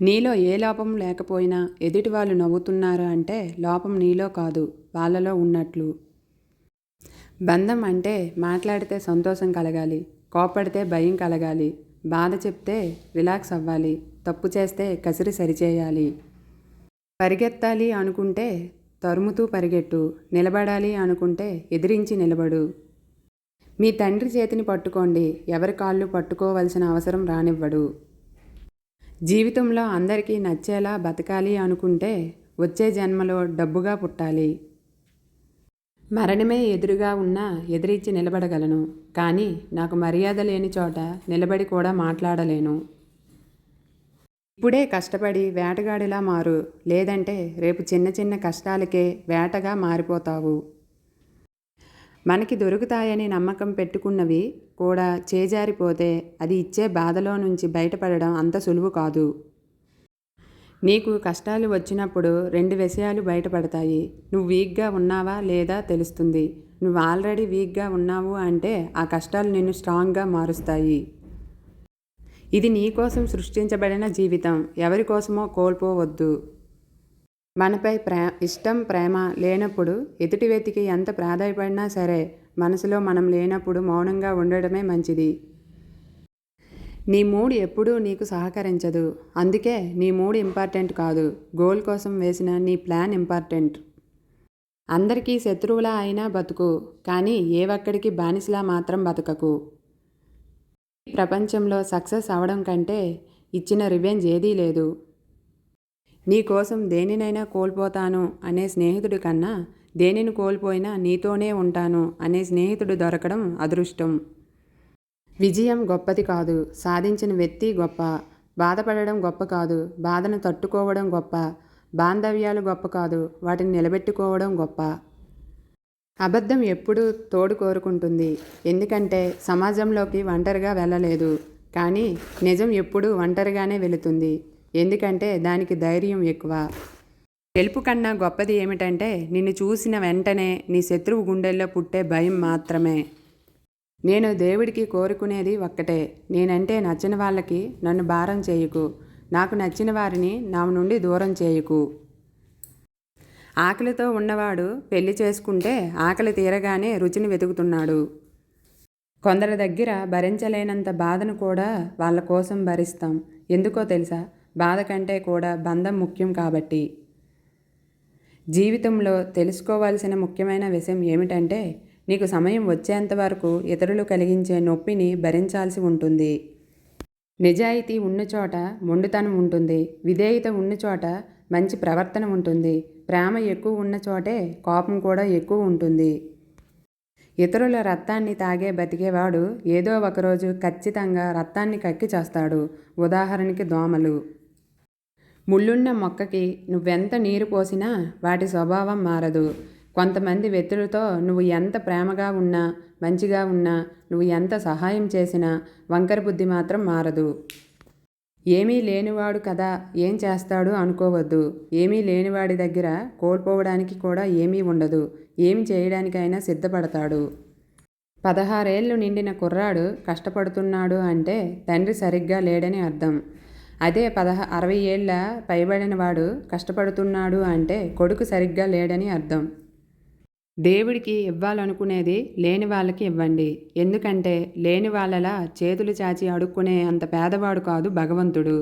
నీలో ఏ లోపం లేకపోయినా ఎదుటి వాళ్ళు నవ్వుతున్నారు అంటే లోపం నీలో కాదు వాళ్ళలో ఉన్నట్లు. బంధం అంటే మాట్లాడితే సంతోషం కలగాలి కోపడితే భయం కలగాలి బాధ చెప్తే రిలాక్స్ అవ్వాలి తప్పు చేస్తే కసిరి సరిచేయాలి. పరిగెత్తాలి అనుకుంటే తరుముతూ పరిగెట్టు నిలబడాలి అనుకుంటే ఎదిరించి నిలబడు. మీ తండ్రి చేతిని పట్టుకోండి ఎవరి కాళ్ళు పట్టుకోవలసిన అవసరం రానివ్వడు. జీవితంలో అందరికీ నచ్చేలా బతకాలి అనుకుంటే వచ్చే జన్మలో డబ్బుగా పుట్టాలి. మరణమే ఎదురుగా ఉన్నా ఎదిరించి నిలబడగలను. కానీ నాకు మర్యాద లేని చోట నిలబడి కూడా మాట్లాడలేను. ఇప్పుడే కష్టపడి వేటగాడిలా మారు. లేదంటే రేపు చిన్న చిన్న కష్టాలకే వేటగా మారిపోతావు. మనకి దొరుకుతాయని నమ్మకం పెట్టుకున్నవి కూడా చేజారిపోతే అది ఇచ్చే బాధలో నుంచి బయటపడడం అంత సులువు కాదు. నీకు కష్టాలు వచ్చినప్పుడు రెండు విషయాలు బయటపడతాయి. నువ్వు వీక్గా ఉన్నావా లేదా తెలుస్తుంది. నువ్వు ఆల్రెడీ వీక్గా ఉన్నావు అంటే ఆ కష్టాలు నిన్ను స్ట్రాంగ్గా మారుస్తాయి. ఇది నీ కోసం సృష్టించబడిన జీవితం. ఎవరి కోసమో కోల్పోవద్దు. మనపై ప్రే ఇష్టం ప్రేమ లేనప్పుడు ఎదుటి వ్యక్తికి ఎంత ప్రాధాయపడినా సరే మనసులో మనం లేనప్పుడు మౌనంగా ఉండడమే మంచిది. నీ మూడ్ ఎప్పుడూ నీకు సహకరించదు. అందుకే నీ మూడ్ ఇంపార్టెంట్ కాదు. గోల్ కోసం వేసిన నీ ప్లాన్ ఇంపార్టెంట్. అందరికీ శత్రువులా అయినా బతుకు కానీ ఏ ఒక్కడికి బానిసలా మాత్రం బతకకు. ప్రపంచంలో సక్సెస్ అవడం కంటే ఇచ్చిన రివెంజ్ ఏదీ లేదు. నీ కోసం దేనినైనా కోల్పోతాను అనే స్నేహితుడి కన్నా దేనిని కోల్పోయినా నీతోనే ఉంటాను అనే స్నేహితుడు దొరకడం అదృష్టం. విజయం గొప్పది కాదు. సాధించిన వ్యక్తి గొప్ప. బాధపడడం గొప్ప కాదు. బాధను తట్టుకోవడం గొప్ప. బాంధవ్యాలు గొప్ప కాదు. వాటిని నిలబెట్టుకోవడం గొప్ప. అబద్ధం ఎప్పుడూ తోడు కోరుకుంటుంది. ఎందుకంటే సమాజంలోకి ఒంటరిగా వెళ్ళలేదు. కానీ నిజం ఎప్పుడూ ఒంటరిగానే వెళుతుంది. ఎందుకంటే దానికి ధైర్యం ఎక్కువ. గెలుపు కన్నా గొప్పది ఏమిటంటే నిన్ను చూసిన వెంటనే నీ శత్రువు గుండెల్లో పుట్టే భయం మాత్రమే. నేను దేవుడికి కోరుకునేది ఒక్కటే. నేనంటే నచ్చిన వాళ్ళకి నన్ను భారం చేయకు. నాకు నచ్చిన వారిని నా నుండి దూరం చేయకు. ఆకలితో ఉన్నవాడు పెళ్ళి చేసుకుంటే ఆకలి తీరగానే రుచిని వెతుకుతున్నాడు. కొందరి దగ్గర భరించలేనంత బాధను కూడా వాళ్ళ కోసం భరిస్తాం. ఎందుకో తెలుసా? బాధ కంటే కూడా బంధం ముఖ్యం కాబట్టి. జీవితంలో తెలుసుకోవాల్సిన ముఖ్యమైన విషయం ఏమిటంటే నీకు సమయం వచ్చేంత వరకు ఇతరులు కలిగించే నొప్పిని భరించాల్సి ఉంటుంది. నిజాయితీ ఉన్న చోట మొండుతనం ఉంటుంది. విధేయత ఉన్న చోట మంచి ప్రవర్తన ఉంటుంది. ప్రేమ ఎక్కువ ఉన్న చోటే కోపం కూడా ఎక్కువ ఉంటుంది. ఇతరుల రక్తాన్ని తాగే బతికేవాడు ఏదో ఒకరోజు ఖచ్చితంగా రక్తాన్ని కక్కి చేస్తాడు. ఉదాహరణకి దోమలు. ముళ్ళున్న మొక్కకి నువ్వెంత నీరు పోసినా వాటి స్వభావం మారదు. కొంతమంది వ్యక్తులతో నువ్వు ఎంత ప్రేమగా ఉన్నా మంచిగా ఉన్నా నువ్వు ఎంత సహాయం చేసినా వంకర బుద్ధి మాత్రం మారదు. ఏమీ లేనివాడు కదా ఏం చేస్తాడు అనుకోవద్దు. ఏమీ లేనివాడి దగ్గర కోల్పోవడానికి కూడా ఏమీ ఉండదు. ఏమి చేయడానికైనా సిద్ధపడతాడు. పదహారేళ్ళు నిండిన కుర్రాడు కష్టపడుతున్నాడు అంటే తండ్రి సరిగ్గా లేడని అర్థం. అదే పదహ అరవై ఏళ్ళ పైబడిన వాడు కష్టపడుతున్నాడు అంటే కొడుకు సరిగ్గా లేడని అర్థం. దేవుడికి ఇవ్వాలనుకునేది లేని వాళ్ళకి ఇవ్వండి. ఎందుకంటే లేని వాళ్ళలా చేతులు చాచి అడుక్కునే అంత పేదవాడు కాదు భగవంతుడు.